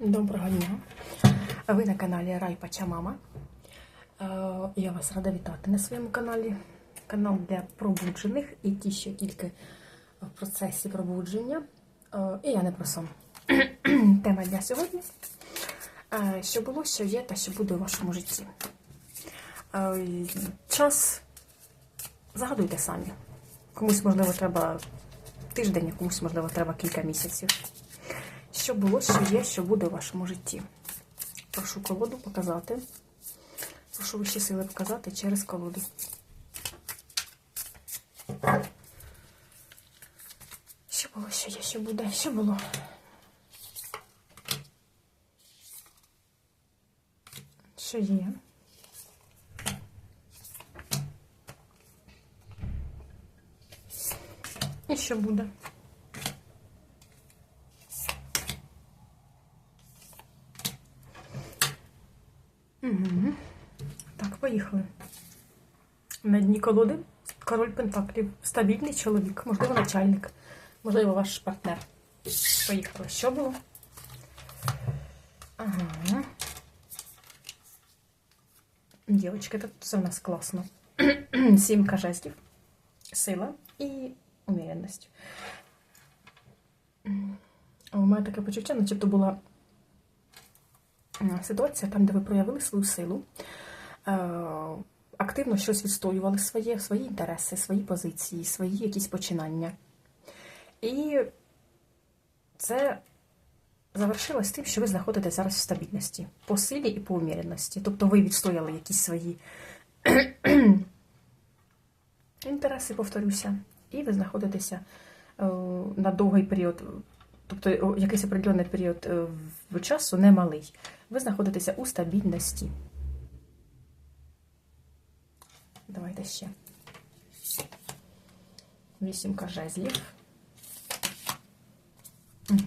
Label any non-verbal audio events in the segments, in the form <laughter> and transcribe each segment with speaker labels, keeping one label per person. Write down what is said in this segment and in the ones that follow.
Speaker 1: Доброго дня! Ви на каналі Райпача Мама. Е, Я вас рада вітати на своєму каналі. Канал для пробуджених і ті, що тільки в процесі пробудження. Е, І я не про сон. <clears throat> Тема для сьогодні. Е, Що було, що є та що буде у вашому житті. Час загадуйте самі. Комусь, можливо, треба тиждень, комусь, можливо, треба кілька місяців. Що було, що є, що буде у вашому житті. Прошу колоду показати. Прошу вищі сили показати через колоду. Що було, що є, що буде, що було. Що є? І що буде? Угу. Так, поїхали. На колоди король Пентаклів. Стабільний чоловік, можливо, начальник, можливо, ваш партнер. Поїхали. Що було? Ага. Дівчатки, тут все в нас класно. <clears throat> Сімка жестів, сила і уміряність. У мене таке почуття, начебто була ситуація там, де ви проявили свою силу, е, активно щось відстоювали своє, свої інтереси, свої позиції, свої якісь починання. І це завершилось тим, що ви знаходитесь зараз в стабільності по силі і по уміряності. Тобто ви відстояли якісь свої <clears throat> інтереси, повторюся, і ви знаходитеся е, на довгий період. Тобто якийсь определений період е, часу немалий. Ви знаходитеся у стабільності. Давайте ще. Вісімка жезлів. Угу.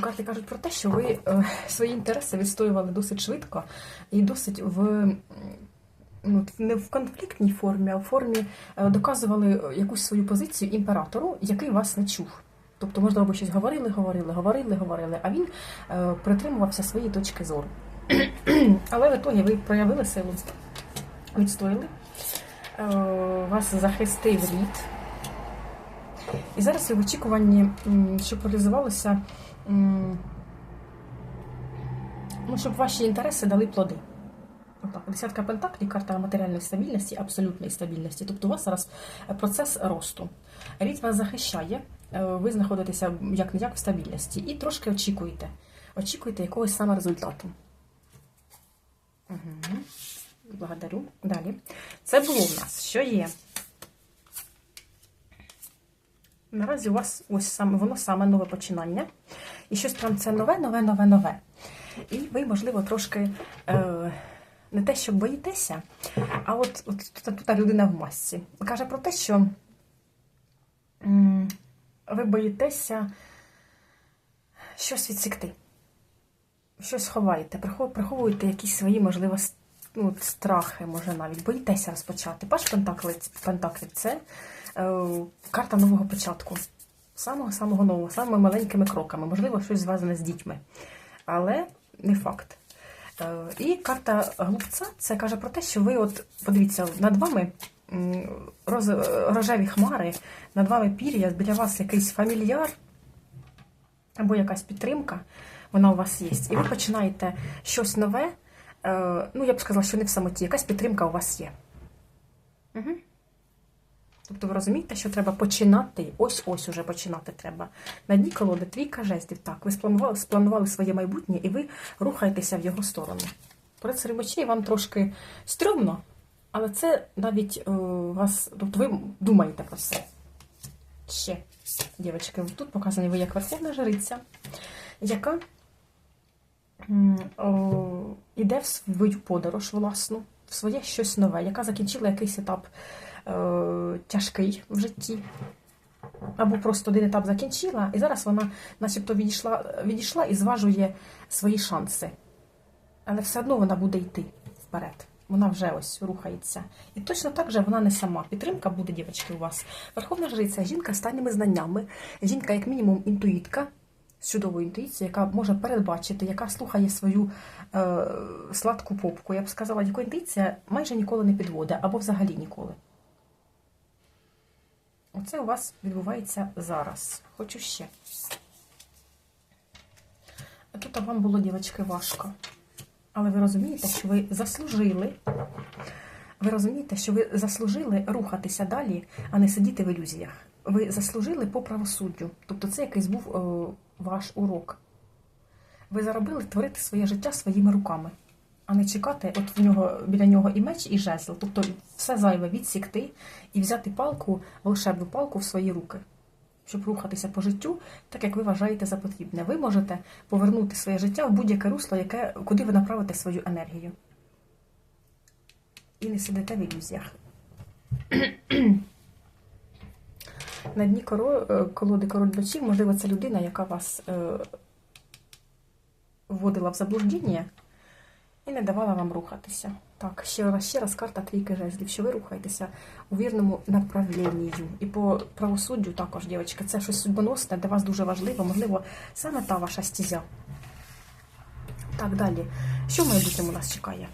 Speaker 1: Карти кажуть про те, що ви е, свої інтереси відстоювали досить швидко і досить в ну, не в конфліктній формі, а в формі е, доказували якусь свою позицію імператору, який вас не чув. Тобто, можливо, ви щось говорили, говорили, говорили, говорили, а він е, притримувався своєї точки зору. <clears throat> Але в ітогі ви проявили силу, відстояли, е, вас захистив рід. І зараз ви в очікуванні, щоб реалізувалося, ну, щоб ваші інтереси дали плоди. Отак, десятка пентаклів, карта матеріальної стабільності, абсолютної стабільності. Тобто у вас зараз процес росту. Рід вас захищає, е, ви знаходитеся як не як в стабільності, і трошки очікуєте. Очікуєте якогось саме результату. Угу. Благодарю. Далі. Це було в нас. Що є? Наразі у вас ось саме воно саме нове починання. І щось прям це нове, нове, нове, нове. І ви, можливо, трошки. Е, не те, що боїтеся, а от от тут, тут людина в масці каже про те, що м, ви боїтеся щось відсікти, щось ховаєте, приховуєте якісь свої, можливо, ну, страхи, може навіть, боїтеся розпочати. Паш Пентаклів це е, карта нового початку. Самого-самого нового, самими маленькими кроками. Можливо, щось зв'язане з дітьми. Але не факт. Е, і карта глупця це каже про те, що ви, от, подивіться, над вами роз, рожеві хмари, над вами пір'я, біля вас якийсь фамільяр або якась підтримка, вона у вас є. І ви починаєте щось нове. Е, ну, я б сказала, що не в самоті, якась підтримка у вас є. Угу. Тобто ви розумієте, що треба починати, ось-ось уже починати треба. На дні колоди трійка жестів. Так, ви спланували спланували своє майбутнє і ви рухаєтеся в його сторону. Перед рибачей вам трошки стрьомно, але це навіть о, е, вас, тобто ви думаєте про це. Ще, дівчатки, тут показані ви як верховна жриця, яка іде в свою подорож власну, в своє щось нове, яка закінчила якийсь етап е, тяжкий в житті. Або просто один етап закінчила, і зараз вона начебто відійшла відійшла і зважує свої шанси. Але все одно вона буде йти вперед. Вона вже ось рухається. І точно так же вона не сама. Підтримка буде, дівчатки, у вас. Верховна жриця, жінка з тайними знаннями, жінка, як мінімум, інтуїтка, з чудовою інтуїцією, яка може передбачити, яка слухає свою е, сладку попку. Я б сказала, яка інтуїція майже ніколи не підводить, або взагалі ніколи. Оце у вас відбувається зараз. Хочу ще. А тут вам було, дівчатки, важко. Але ви розумієте, що ви заслужили. Ви розумієте, що ви заслужили рухатися далі, а не сидіти в ілюзіях. Ви заслужили по правосуддю. Тобто це якийсь був о, ваш урок. Ви заробили творити своє життя своїми руками, а не чекати, от в нього біля нього і меч, і жезл. Тобто все зайве відсікти і взяти палку, волшебну палку в свої руки, щоб рухатися по життю, так як ви вважаєте за потрібне. Ви можете повернути своє життя в будь-яке русло, яке, куди ви направите свою енергію. І не сидите в ілюзіях. На дні коро, е, колоди король дочів, можливо, це людина, яка вас е, вводила в заблуждіння і не давала вам рухатися. Так, ще раз, ще раз карта трійки жезлів, що ви рухаєтеся у вірному направлінні. І по правосуддю також, дівчатка, це щось судьбоносне, для вас дуже важливо, можливо, саме та ваша стізя. Так, далі. Що в майбутньому нас чекає?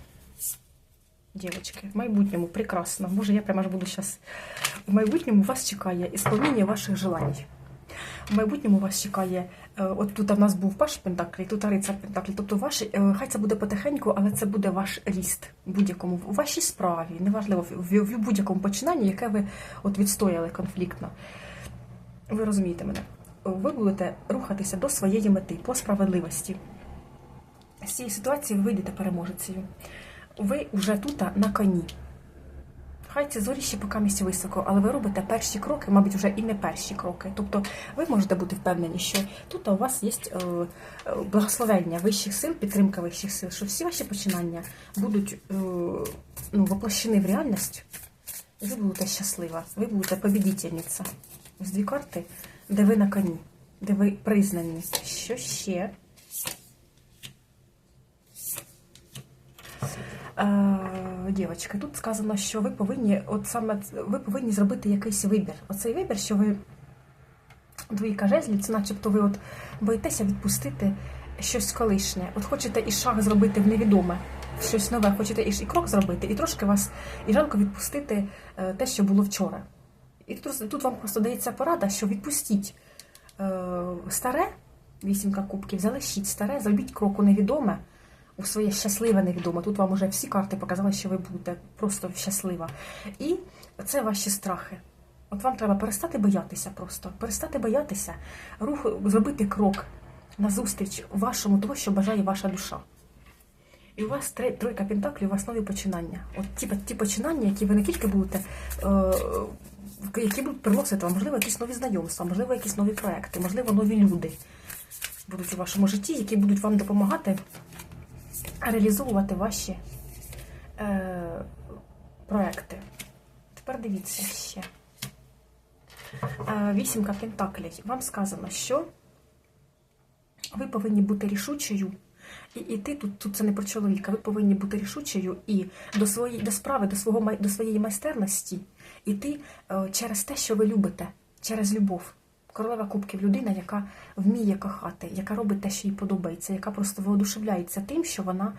Speaker 1: Дівчатки, в майбутньому прекрасно. Може, я прямо аж буду зараз. В майбутньому вас чекає ісполнення ваших желань. В майбутньому вас чекає, е, от тут у нас був паш Пентаклі, тут рицар Пентаклі. Тобто ваш, е, хай це буде потихеньку, але це буде ваш ріст в будь-якому, у вашій справі, неважливо, в, в будь-якому починанні, яке ви от відстояли конфліктно. Ви розумієте мене? Ви будете рухатися до своєї мети по справедливості. З цієї ситуації ви вийдете переможецею. Ви вже тут на коні. Хай ці зорі ще поки місці високо, але ви робите перші кроки, мабуть, вже і не перші кроки. Тобто ви можете бути впевнені, що тут у вас є е, е, благословення вищих сил, підтримка вищих сил, що всі ваші починання будуть е, ну, воплощені в реальність, і ви будете щаслива, ви будете побідітельниця. Ось дві карти, де ви на коні, де ви признані. Що ще? Дівчатка, тут сказано, що ви повинні, от саме ви повинні зробити якийсь вибір. Оцей вибір, що ви двійка жезлів, це начебто ви от боїтеся відпустити щось колишнє. От хочете і шаг зробити в невідоме, щось нове, хочете і крок зробити, і трошки вас і жалко відпустити е, те, що було вчора. І тут, тут вам просто дається порада, що відпустіть е, старе, вісімка кубків, залишіть старе, зробіть кроку невідоме у своє щасливе невідоме. Тут вам уже всі карти показали, що ви будете просто щаслива. І це ваші страхи. От вам треба перестати боятися просто, перестати боятися, рух, зробити крок назустріч вашому того, що бажає ваша душа. І у вас три, тройка пентаклів, у вас нові починання. От ті, ті починання, які ви не тільки будете, е, які будуть приносити вам, можливо, якісь нові знайомства, можливо, якісь нові проекти, можливо, нові люди будуть у вашому житті, які будуть вам допомагати реалізовувати ваші е, проекти. Тепер дивіться ще. Е, вісімка Пентаклей. Вам сказано, що ви повинні бути рішучою. І йти тут тут це не про чоловіка. Ви повинні бути рішучою і до своєї до справи, до свого до своєї майстерності йти е, через те, що ви любите, через любов. Королева Кубків людина, яка вміє кохати, яка робить те, що їй подобається, яка просто воодушевляється тим, що вона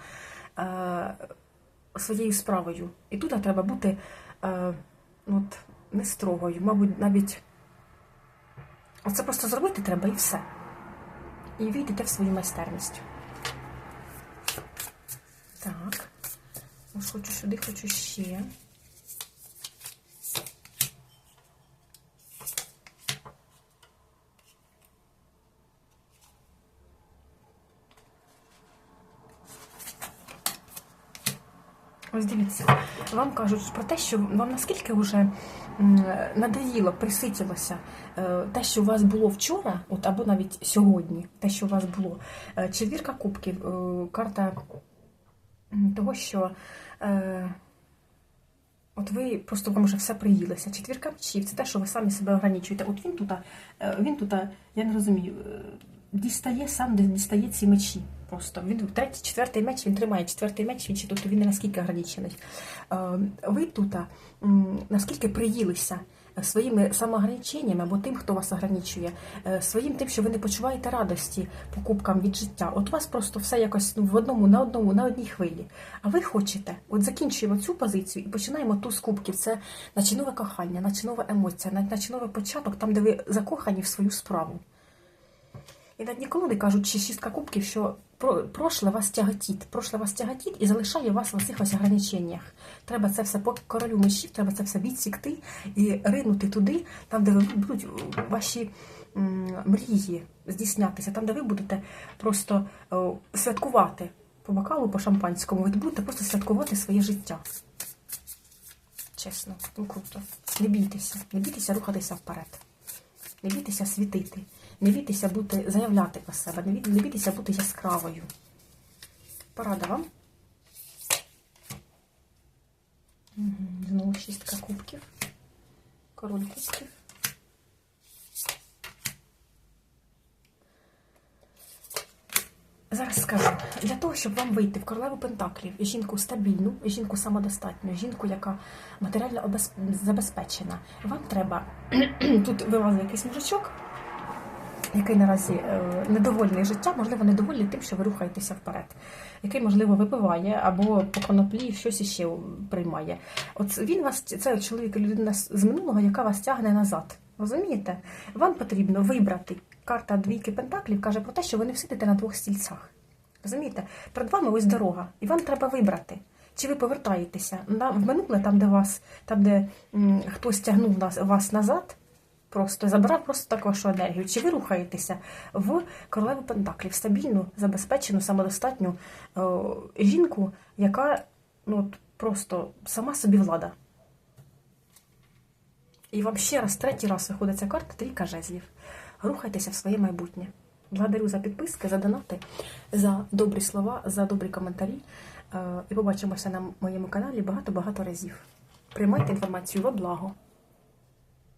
Speaker 1: е, своєю справою. І тут треба бути е, от, не строгою, мабуть, навіть оце просто зробити треба і все. І війдете в свою майстерність. Так, ось хочу сюди, хочу ще. Ось дивіться, вам кажуть про те, що вам наскільки вже надоїло, приситілося е, те, що у вас було вчора, от або навіть сьогодні, те, що у вас було. Е, четвірка кубків, е, карта того, що от ви просто вам вже все приїлося. Четвірка мечів, це те, що ви самі себе ограничуєте. От він тут, він тут, я не розумію, дістає сам, дістає ці мечі. Просто він третій, четвертий меч він тримає четвертий меч, він тобто він не наскільки ограничений. Ви тут наскільки приїлися е, своїми самоограниченнями або тим, хто вас ограничує, е, своїм тим, що ви не почуваєте радості покупкам від життя. От у вас просто все якось ну, в одному, на одному, на одній хвилі. А ви хочете, от закінчуємо цю позицію і починаємо ту з кубків. Це наче нове кохання, наче нова емоція, наче новий початок, там, де ви закохані в свою справу. І на дні колоди кажуть, чи шістка кубків, що прошле вас тяготить, прошле вас тяготить і залишає вас в оцих ось ограниченнях. Треба це все по королю мечів, треба це все відсікти і ринути туди, там, де будуть ваші мрії здійснятися, там, де ви будете просто святкувати по бокалу, по шампанському, ви будете просто святкувати своє життя. Чесно, ну круто. Не бійтеся, не бійтеся рухатися вперед. Не бійтеся світити, не бійтеся бути, заявляти про себе, не бій- не бійтеся бути яскравою. Порада вам. Знову шістка кубків. Король кубків. Зараз скажу, для того, щоб вам вийти в королеву Пентаклів, жінку стабільну, жінку самодостатню, жінку, яка матеріально забезпечена, вам треба <clears throat> тут вилазить якийсь мужичок, який наразі е, недовольний життям, можливо, недовольний тим, що ви рухаєтеся вперед, який, можливо, випиває або по коноплі щось іще приймає. От він вас, це чоловік, людина з минулого, яка вас тягне назад. Розумієте? Вам потрібно вибрати. Карта двійки пентаклів каже про те, що ви не сидите на двох стільцях. Розумієте? Перед вами ось дорога, і вам треба вибрати. Чи ви повертаєтеся в минуле, там, де вас, там, де м, хтось тягнув вас назад, просто забирав просто так вашу енергію. Чи ви рухаєтеся в королеву Пентаклів, стабільну, забезпечену, самодостатню о, жінку, яка ну, от просто сама собі влада. І вам ще раз, третій раз виходить ця карта трійка жезлів. Рухайтеся в своє майбутнє. Благодарю за підписки, за донати, за добрі слова, за добрі коментарі. Е, І побачимося на моєму каналі багато-багато разів. Приймайте інформацію во благо.